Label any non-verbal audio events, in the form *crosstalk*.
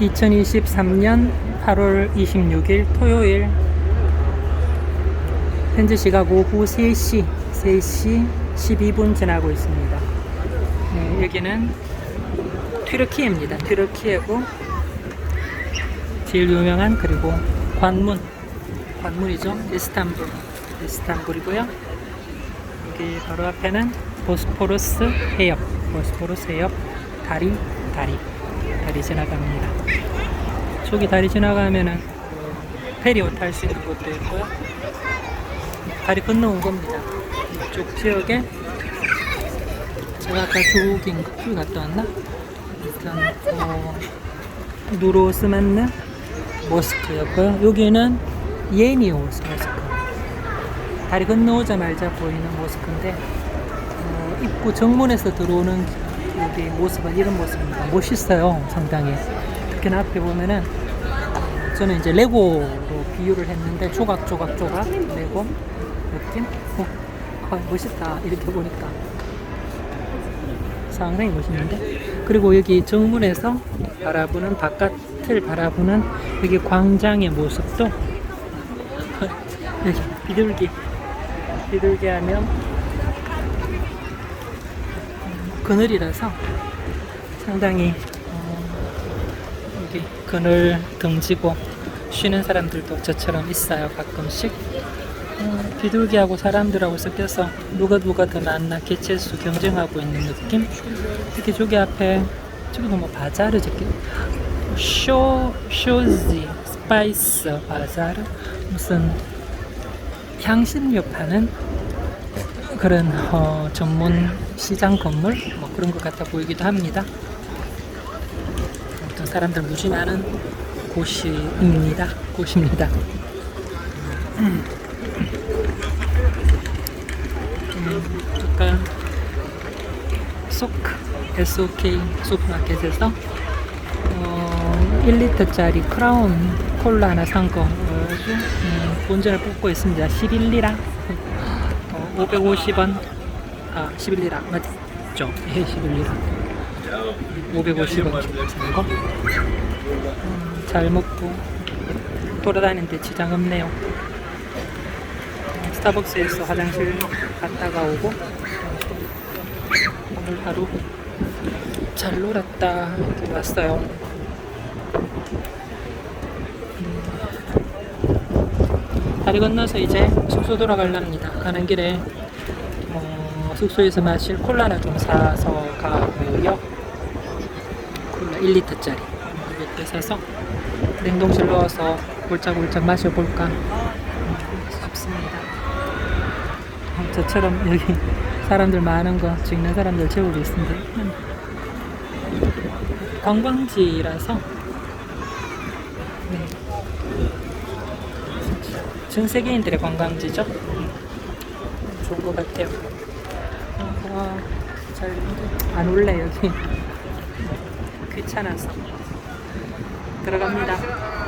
2023년 8월 26일 토요일 현재 시각 오후 3시 3시 12분 지나고 있습니다. 네, 여기는 튀르키예입니다. 튀르키예고 제일 유명한 그리고 관문 관문이죠. 이스탄불 이스탄불이고요. 여기 바로 앞에는 보스포러스 해협 보스포러스 해협 다리 다리 다리 지나갑니다. 저기 다리 지나가면은 그 페리오 탈 수 있는 곳도 있고요. 다리 건너온 겁니다. 이쪽 지역에 제가 아까 조깅 그 갔다 왔나? 일단 어, 누로스만느 모스크였고요. 여기는 예니오스 모스크. 다리 건너오자마자 보이는 모스크인데 어, 입구 정문에서 들어오는 여기 모습은 이런 모습입니다. 멋있어요, 상당히. 특히나 앞에 보면은 저는 이제 레고로 비유를 했는데 조각 조각 조각 레고 느낌? 어, 아, 멋있다 이렇게 보니까 상당히 멋있는데 그리고 여기 정문에서 바라보는 바깥을 바라보는 여기 광장의 모습도 *laughs* 여기 비둘기 비둘기 하면 그늘이라서 상당히 어, 여기 그늘 등지고 쉬는 사람들도 저처럼 있어요 가끔씩. 어, 비둘기하고 사람들하고 섞여서 누가 누가 더 낫나 개체수 경쟁하고 있는 느낌? 특히 저기 앞에 저기도 뭐 바자르 저기 쇼 쇼지 스파이스 바자르? 무슨 향신료 파는 그런 어, 전문 시장 건물 뭐 그런 것 같아 보이기도 합니다. 아무튼 사람들 무지 많은 곳입니다. 곳입니다. 음, 아까 소크 SOK 슈퍼마켓에서 어, 1리터짜리 크라운 콜라 하나 산거 음, 본전을 뽑고 있습니다. 11리라 어, 550원 아 11리라 맞죠? 예 11리라 550원 산거 음, 잘 먹고 돌아다니는데 지장 없네요. 스타벅스에서 화장실 갔다가 오고 오늘 하루 잘 놀았다 이렇게 왔어요. 다리 건너서 이제 숙소 돌아가려합니다. 가는 길에 어, 숙소에서 마실 콜라나 좀 사서 가고요. 콜라 1리터짜리 이렇게 사서 냉동실 넣어서 골짝골짝 마셔볼까 싶습니다. 어, 저처럼 여기 사람들 많은 거 찍는 사람들 제법 있습니다. 음. 관광지라서 네. 전 세계인들의 관광지죠. 음. 좋은 것 같아요. 어, 잘안 올래 여기 귀찮아서 들어갑니다.